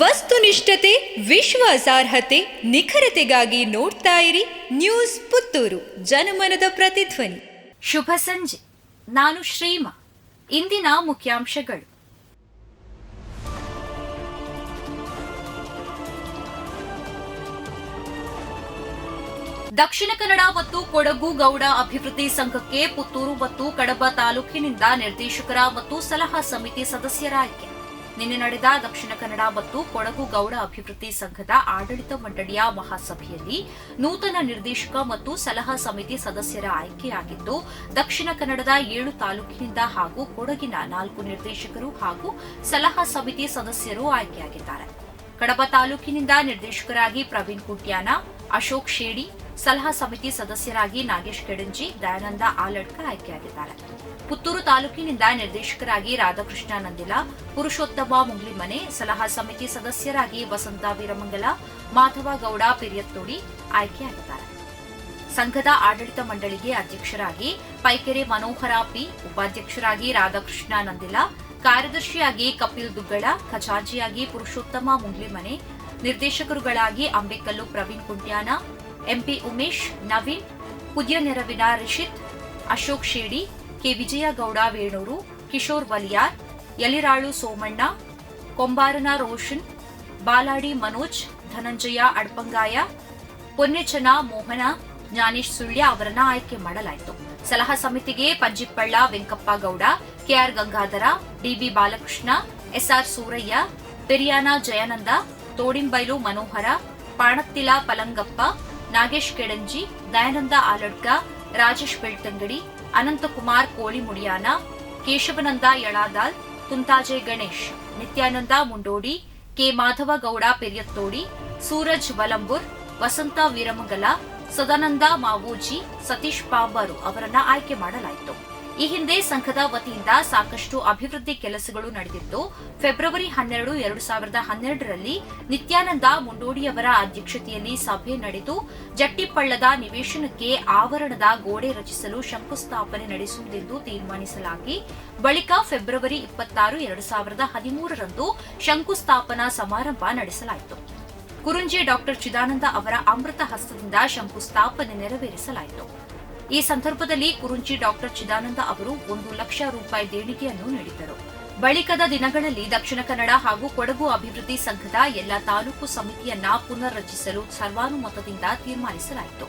ವಸ್ತುನಿಷ್ಠತೆ, ವಿಶ್ವಾಸಾರ್ಹತೆ, ನಿಖರತೆಗಾಗಿ ನೋಡ್ತಾ ಇರಿ ನ್ಯೂಸ್ ಪುತ್ತೂರು, ಜನಮನದ ಪ್ರತಿಧ್ವನಿ. ಶುಭ ಸಂಜೆ. ನಾನು ಶ್ರೀಮಾ. ಇಂದಿನ ಮುಖ್ಯಾಂಶಗಳು. ದಕ್ಷಿಣ ಕನ್ನಡ ಮತ್ತು ಕೊಡಗು ಗೌಡ ಅಭಿವೃದ್ಧಿ ಸಂಘಕ್ಕೆ ಪುತ್ತೂರು ಮತ್ತು ಕಡಬ ತಾಲೂಕಿನಿಂದ ನಿರ್ದೇಶಕರ ಮತ್ತು ಸಲಹಾ ಸಮಿತಿ ಸದಸ್ಯರ ಆಯ್ಕೆ ನಿನ್ನೆ ನಡೆದ ದಕ್ಷಿಣ ಕನ್ನಡ ಮತ್ತು ಕೊಡಗು ಗೌಡ ಅಭಿವೃದ್ಧಿ ಸಂಘದ ಆಡಳಿತ ಮಂಡಳಿಯ ಮಹಾಸಭೆಯಲ್ಲಿ ನೂತನ ನಿರ್ದೇಶಕ ಮತ್ತು ಸಲಹಾ ಸಮಿತಿ ಸದಸ್ಯರ ಆಯ್ಕೆಯಾಗಿದ್ದು, ದಕ್ಷಿಣ ಕನ್ನಡದ ಏಳು ತಾಲೂಕಿನಿಂದ ಹಾಗೂ ಕೊಡಗಿನ ನಾಲ್ಕು ನಿರ್ದೇಶಕರು ಹಾಗೂ ಸಲಹಾ ಸಮಿತಿ ಸದಸ್ಯರು ಆಯ್ಕೆಯಾಗಿದ್ದಾರೆ. ಕಡಬ ತಾಲೂಕಿನಿಂದ ನಿರ್ದೇಶಕರಾಗಿ ಪ್ರವೀಣ್ ಕುಟ್ಯಾನ ಅಶೋಕ್ ಶೇಡಿ, ಸಲಹಾ ಸಮಿತಿ ಸದಸ್ಯರಾಗಿ ನಾಗೇಶ್ ಕೆಡಂಜಿ, ದಯಾನಂದ ಆಲಡ್ಕ ಆಯ್ಕೆಯಾಗಿದ್ದಾರೆ. ಪುತ್ತೂರು ತಾಲೂಕಿನಿಂದ ನಿರ್ದೇಶಕರಾಗಿ ರಾಧಾಕೃಷ್ಣ ನಂದಿಲ, ಪುರುಷೋತ್ತಮ ಮುಂಗ್ಲಿಮನೆ, ಸಲಹಾ ಸಮಿತಿ ಸದಸ್ಯರಾಗಿ ವಸಂತ ವೀರಮಂಗಲ, ಮಾಧವ ಗೌಡ ಪಿರಿಯತ್ತೋಡಿ ಆಯ್ಕೆಯಾಗಿದ್ದಾರೆ. ಸಂಘದ ಆಡಳಿತ ಮಂಡಳಿಗೆ ಅಧ್ಯಕ್ಷರಾಗಿ ಪೈಕೆರೆ ಮನೋಹರ ಪಿ, ಉಪಾಧ್ಯಕ್ಷರಾಗಿ ರಾಧಾಕೃಷ್ಣ ನಂದಿಲ, ಕಾರ್ಯದರ್ಶಿಯಾಗಿ ಕಪಿಲ್ ದುಗ್ಗಳ ಖಜಾಜಿಯಾಗಿ Purushottama Munglimane ನಿರ್ದೇಶಕರುಗಳಾಗಿ Ambekallu Praveen Kuntyana M P Umesh, Naveen Pudya Neravina Rishith, Ashok Shedi, K Vijayagowda Venur, Kishore Valiyar, Yaliralu Somanna, Kombarana Roshan, Baladi Manoj, Dhananjaya Adpangaya, Ponnechana Mohana, Jnanesh Sullia ಅವರನ್ನ ಆಯ್ಕೆ ಮಾಡಲಾಯಿತು. ಸಲಹಾ ಸಮಿತಿಗೆ Panjippalla Venkappa Gowda K R Gangadhara D B Balakrishna S R Surayya Periyana Jayananda Thodimbailu Manohara Panathila Palangappa, Nagesh Kedanji, Dayananda Aladka Rajesh Belthangady, Ananthakumar Kolimudiyana, Keshavananda Yaladal Thunthaje Ganesh, Nityananda Mundodi, K Madhava Gowda Periyathodi, Suraj Valambur, Vasantha Veeramangala, Sadananda Mavoji, Satish Pambaru ಅವರನ್ನ ಆಯ್ಕೆ ಮಾಡಲಾಯಿತು. ಈ ಹಿಂದೆ ಸಂಘದ ವತಿಯಿಂದ ಸಾಕಷ್ಟು ಅಭಿವೃದ್ಧಿ ಕೆಲಸಗಳು ನಡೆದಿದ್ದು, ಫೆಬ್ರವರಿ ಹನ್ನೆರಡು, ಎರಡು ಸಾವಿರದ ಹನ್ನೆರಡರಲ್ಲಿ ನಿತ್ಯಾನಂದ ಮುಂಡೋಡಿಯವರ ಅಧ್ಯಕ್ಷತೆಯಲ್ಲಿ ಸಭೆ ನಡೆದು, ಜಟ್ಟಿಪಳ್ಳದ ನಿವೇಶನಕ್ಕೆ ಆವರಣದ ಗೋಡೆ ರಚಿಸಲು ಶಂಕುಸ್ಥಾಪನೆ ನಡೆಸುವುದೆಂದು ತೀರ್ಮಾನಿಸಲಾಗಿ, ಬಳಿಕ ಫೆಬ್ರವರಿ ಇಪ್ಪತ್ತಾರು, ಎರಡು ಸಾವಿರದ ಹದಿಮೂರರಂದು ಶಂಕುಸ್ಥಾಪನಾ ಸಮಾರಂಭ ನಡೆಸಲಾಯಿತು. ಕುರುಂಜಿ ಡಾಕ್ಟರ್ ಚಿದಾನಂದ ಅವರ ಅಮೃತ ಹಸ್ತದಿಂದ ಶಂಕುಸ್ಥಾಪನೆ ನೆರವೇರಿಸಲಾಯಿತು. ಈ ಸಂದರ್ಭದಲ್ಲಿ ಕುರುಂಚಿ ಡಾಕ್ಟರ್ ಚಿದಾನಂದ ಅವರು ಒಂದು ಲಕ್ಷ ರೂಪಾಯಿ ದೇಣಿಗೆಯನ್ನು ನೀಡಿದ್ದರು. ಬಳಿಕದ ದಿನಗಳಲ್ಲಿ ದಕ್ಷಿಣ ಕನ್ನಡ ಹಾಗೂ ಕೊಡಗು ಅಭಿವೃದ್ಧಿ ಸಂಘದ ಎಲ್ಲ ತಾಲೂಕು ಸಮಿತಿಯನ್ನ ಪುನರ್ರಚಿಸಲು ಸರ್ವಾನುಮತದಿಂದ ತೀರ್ಮಾನಿಸಲಾಯಿತು.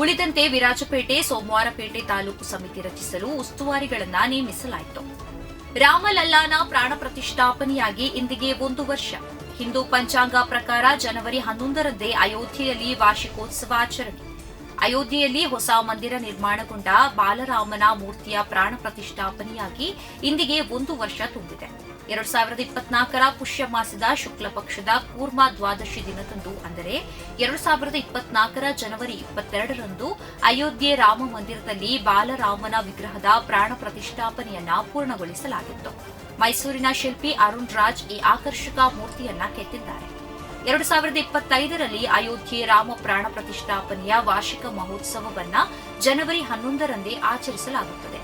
ಉಳಿದಂತೆ ವಿರಾಜಪೇಟೆ, ಸೋಮವಾರಪೇಟೆ ತಾಲೂಕು ಸಮಿತಿ ರಚಿಸಲು ಉಸ್ತುವಾರಿಗಳನ್ನ ನೇಮಿಸಲಾಯಿತು. ರಾಮಲಲ್ಲಾನ ಪ್ರಾಣ ಪ್ರತಿಷ್ಠಾಪನೆಯಾಗಿ ಇಂದಿಗೆ ಒಂದು ವರ್ಷ. ಹಿಂದೂ ಪಂಚಾಂಗ ಪ್ರಕಾರ ಜನವರಿ ಹನ್ನೊಂದರಂದೇ ಅಯೋಧ್ಯೆಯಲ್ಲಿ ವಾರ್ಷಿಕೋತ್ಸವ ಆಚರಣೆ. ಅಯೋಧ್ಯೆಯಲ್ಲಿ ಹೊಸ ಮಂದಿರ ನಿರ್ಮಾಣಗೊಂಡ ಬಾಲರಾಮನ ಮೂರ್ತಿಯ ಪ್ರಾಣ ಪ್ರತಿಷ್ಠಾಪನೆಯಾಗಿ ಇಂದಿಗೆ ಒಂದು ವರ್ಷ ತುಂಬಿದೆ. ಎರಡ್ ಸಾವಿರದ ಇಪ್ಪತ್ನಾಲ್ಕರ ಪುಷ್ಯ ಮಾಸದ ಶುಕ್ಲ ಪಕ್ಷದ ಕೂರ್ಮ ದ್ವಾದಶಿ ದಿನದಂದು ಅಂದರೆ ಎರಡ್ ಸಾವಿರದ ಇಪ್ಪತ್ನಾಲ್ಕರ ಜನವರಿ ಇಪ್ಪತ್ತೆರಡರಂದು ಅಯೋಧ್ಯೆ ರಾಮ ಮಂದಿರದಲ್ಲಿ ಬಾಲರಾಮನ ವಿಗ್ರಹದ ಪ್ರಾಣ ಪ್ರತಿಷ್ಠಾಪನೆಯನ್ನ ಪೂರ್ಣಗೊಳಿಸಲಾಗಿತ್ತು. ಮೈಸೂರಿನ ಶಿಲ್ಪಿ ಅರುಣ್ ರಾಜ್ ಈ ಆಕರ್ಷಕ ಮೂರ್ತಿಯನ್ನ ಕೆತ್ತಿದ್ದಾರೆ. ಎರಡು ಸಾವಿರದ ಇಪ್ಪತ್ತೈದರಲ್ಲಿ ಅಯೋಧ್ಯೆ ರಾಮ ಪ್ರಾಣ ಪ್ರತಿಷ್ಠಾಪನೆಯ ವಾರ್ಷಿಕ ಮಹೋತ್ಸವವನ್ನ ಜನವರಿ ಹನ್ನೊಂದರಂದೇ ಆಚರಿಸಲಾಗುತ್ತದೆ.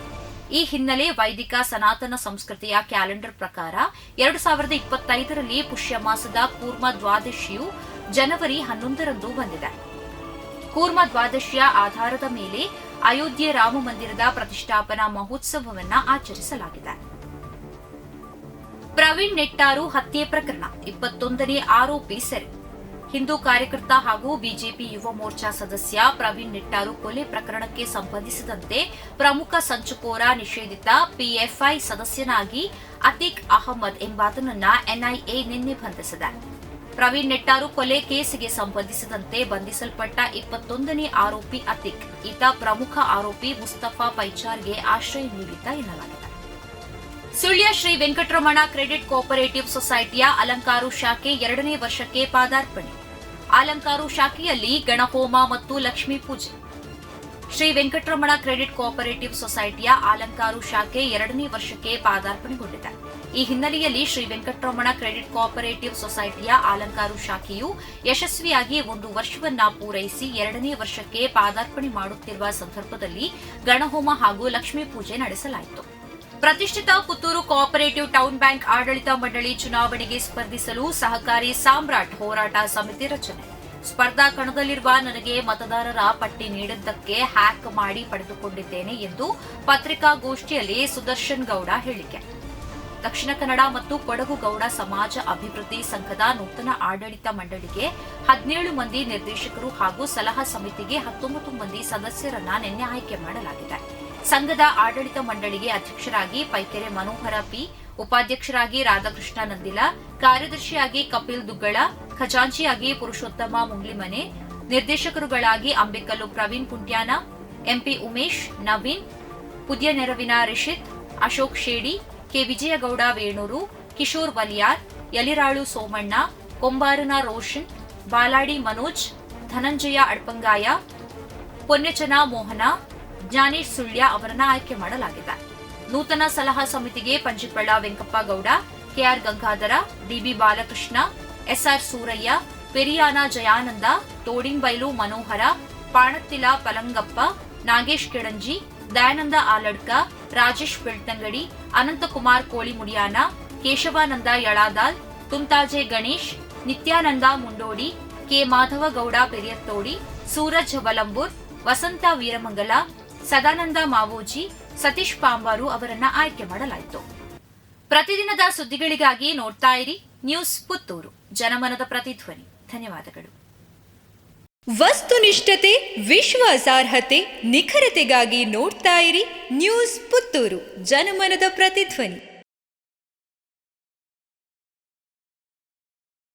ಈ ಹಿನ್ನೆಲೆ ವೈದಿಕ ಸನಾತನ ಸಂಸ್ಕೃತಿಯ ಕ್ಯಾಲೆಂಡರ್ ಪ್ರಕಾರ ಎರಡು ಸಾವಿರದ ಇಪ್ಪತ್ತೈದರಲ್ಲಿ ಪುಷ್ಯ ಮಾಸದ ಕೂರ್ಮ ದ್ವಾದಶಿಯು ಜನವರಿ ಹನ್ನೊಂದರಂದು ಬಂದಿದೆ. ಕೂರ್ಮ ದ್ವಾದಶಿಯ ಆಧಾರದ ಮೇಲೆ ಅಯೋಧ್ಯೆ ರಾಮ ಮಂದಿರದ ಪ್ರತಿಷ್ಠಾಪನಾ ಮಹೋತ್ಸವವನ್ನ ಆಚರಿಸಲಾಗಿದೆ. ಪ್ರವೀಣ್ ನೆಟ್ಟಾರು ಹತ್ಯೆ ಪ್ರಕರಣ, ಇಪ್ಪತ್ತೊಂದನೇ ಆರೋಪಿ ಸೆರೆ. ಹಿಂದೂ ಕಾರ್ಯಕರ್ತ ಹಾಗೂ ಬಿಜೆಪಿ ಯುವ ಮೋರ್ಚಾ ಸದಸ್ಯ ಪ್ರವೀಣ್ ನೆಟ್ಟಾರು ಕೊಲೆ ಪ್ರಕರಣಕ್ಕೆ ಸಂಬಂಧಿಸಿದಂತೆ ಪ್ರಮುಖ ಸಂಚುಕೋರ ನಿಷೇಧಿತ ಪಿಎಫ್ಐ ಸದಸ್ಯನಾಗಿ ಅತೀಕ್ ಅಹಮದ್ ಎಂಬಾತನನ್ನ ಎನ್ಐಎ ನಿನ್ನೆ ಬಂಧಿಸಿದೆ. ಪ್ರವೀಣ್ ನೆಟ್ಟಾರು ಕೊಲೆ ಕೇಸಿಗೆ ಸಂಬಂಧಿಸಿದಂತೆ ಬಂಧಿಸಲ್ಪಟ್ಟ ಇಪ್ಪತ್ತೊಂದನೇ ಆರೋಪಿ ಅತೀಕ್. ಈತ ಪ್ರಮುಖ ಆರೋಪಿ ಮುಸ್ತಫಾ ಪೈಚಾರ್ಗೆ ಆಶ್ರಯ ನೀಡಿದ್ದ ಎನ್ನಲಾಗಿದೆ. ಸುಳ್ಯ ಶ್ರೀ ವೆಂಕಟರಮಣ ಕ್ರೆಡಿಟ್ ಕೋಪರೇಟಿವ್ ಸೊಸೈಟಿಯ ಅಲಂಕಾರು ಶಾಖೆ ಎರಡನೇ ವರ್ಷಕ್ಕೆ ಪಾದಾರ್ಪಣೆ. ಅಲಂಕಾರು ಶಾಖೆಯಲ್ಲಿ ಗಣಹೋಮ ಮತ್ತು ಲಕ್ಷ್ಮೀ ಪೂಜೆ. ಶ್ರೀ ವೆಂಕಟರಮಣ ಕ್ರೆಡಿಟ್ ಕೋಪರೇಟಿವ್ ಸೊಸೈಟಿಯ ಅಲಂಕಾರು ಶಾಖೆ ಎರಡನೇ ವರ್ಷಕ್ಕೆ ಪಾದಾರ್ಪಣೆಗೊಂಡಿದೆ. ಈ ಹಿನ್ನೆಲೆಯಲ್ಲಿ ಶ್ರೀ ವೆಂಕಟರಮಣ ಕ್ರೆಡಿಟ್ ಕೋಪರೇಟಿವ್ ಸೊಸೈಟಿಯ ಅಲಂಕಾರು ಶಾಖೆಯು ಯಶಸ್ವಿಯಾಗಿ ಒಂದು ವರ್ಷವನ್ನ ಪೂರೈಸಿ ಎರಡನೇ ವರ್ಷಕ್ಕೆ ಪಾದಾರ್ಪಣೆ ಮಾಡುತ್ತಿರುವ ಸಂದರ್ಭದಲ್ಲಿ ಗಣಹೋಮ ಹಾಗೂ ಲಕ್ಷ್ಮೀ ಪೂಜೆ ನಡೆಸಲಾಯಿತು. ಪ್ರತಿಷ್ಠಿತ ಪುತ್ತೂರು ಕೋಆಪರೇಟಿವ್ ಟೌನ್ ಬ್ಯಾಂಕ್ ಆಡಳಿತ ಮಂಡಳಿ ಚುನಾವಣೆಗೆ ಸ್ಪರ್ಧಿಸಲು ಸಹಕಾರಿ ಸಾಮ್ರಾಟ್ ಹೋರಾಟ ಸಮಿತಿ ರಚನೆ. ಸ್ಪರ್ಧಾ ಕಣದಲ್ಲಿರುವ ನನಗೆ ಮತದಾರರ ಪಟ್ಟಿ ನೀಡಿದ್ದಕ್ಕೆ ಹ್ಯಾಕ್ ಮಾಡಿ ಪಡೆದುಕೊಂಡಿದ್ದೇನೆ ಎಂದು ಪತ್ರಿಕಾಗೋಷ್ಠಿಯಲ್ಲಿ ಸುದರ್ಶನ್ ಗೌಡ ಹೇಳಿಕೆ. ದಕ್ಷಿಣ ಕನ್ನಡ ಮತ್ತು ಕೊಡಗು ಗೌಡ ಸಮಾಜ ಅಭಿವೃದ್ಧಿ ಸಂಘದ ನೂತನ ಆಡಳಿತ ಮಂಡಳಿಗೆ ಹದಿನೇಳು ಮಂದಿ ನಿರ್ದೇಶಕರು ಹಾಗೂ ಸಲಹಾ ಸಮಿತಿಗೆ ಹತ್ತೊಂಬತ್ತು ಮಂದಿ ಸದಸ್ಯರನ್ನ ನಿನ್ನೆ ಆಯ್ಕೆ ಮಾಡಲಾಗಿದೆ. ಸಂಘದ ಆಡಳಿತ ಮಂಡಳಿಗೆ ಅಧ್ಯಕ್ಷರಾಗಿ ಪೈಕೆರೆ ಮನೋಹರ ಪಿ, ಉಪಾಧ್ಯಕ್ಷರಾಗಿ ರಾಧಾಕೃಷ್ಣ ನಂದಿಲ, ಕಾರ್ಯದರ್ಶಿಯಾಗಿ ಕಪಿಲ್ ದುಗ್ಗಳ, ಖಜಾಂಚಿಯಾಗಿ Purushottama Munglimane, ನಿರ್ದೇಶಕರುಗಳಾಗಿ Ambikallu Praveen Puntyana, M P Umesh, Naveen, Pudya Neravina Rishith, Ashok Shedi, K Vijayagowda Venur, Kishore Valiyar, Yaliralu Somanna, Kombarana Roshan, Baladi Manoj, Dhananjaya Adpangaya, Ponnechana Mohana Jnanesh Sullia ಅವರನ್ನ ಆಯ್ಕೆ ಮಾಡಲಾಗಿದೆ. ನೂತನ ಸಲಹಾ ಸಮಿತಿಗೆ Panjipalla Venkappa Gowda, K R Gangadhara, D B Balakrishna, S R Surayya, Periyana Jayananda, Thodimbailu Manohara, Panathila Palangappa, Nagesh Kedanji, Dayananda Aladka, Rajesh Belthangady, Ananthakumar Kolimudiyana, Keshavananda Yaladal Thunthaje Ganesh, Nityananda Mundodi, K Madhava Gowda Periyathodi, Suraj Valambur, Vasantha Veeramangala Sadananda Mavoji Satish Pambaru ಅವರನ್ನ ಆಯ್ಕೆ ಮಾಡಲಾಯಿತು. ಪ್ರತಿದಿನದ ಸುದ್ದಿಗಳಿಗಾಗಿ ನೋಡ್ತಾ ಇರಿ news Puttur. ಜನಮನದ ಪ್ರತಿಧ್ವನಿ. ಧನ್ಯವಾದಗಳು. ವಸ್ತುನಿಷ್ಠತೆ ವಿಶ್ವಾಸಾರ್ಹತೆ ನಿಖರತೆಗಾಗಿ ನೋಡ್ತಾ ಇರಿ ನ್ಯೂಸ್ ಪುತ್ತೂರು. ಜನಮನದ ಪ್ರತಿಧ್ವನಿ.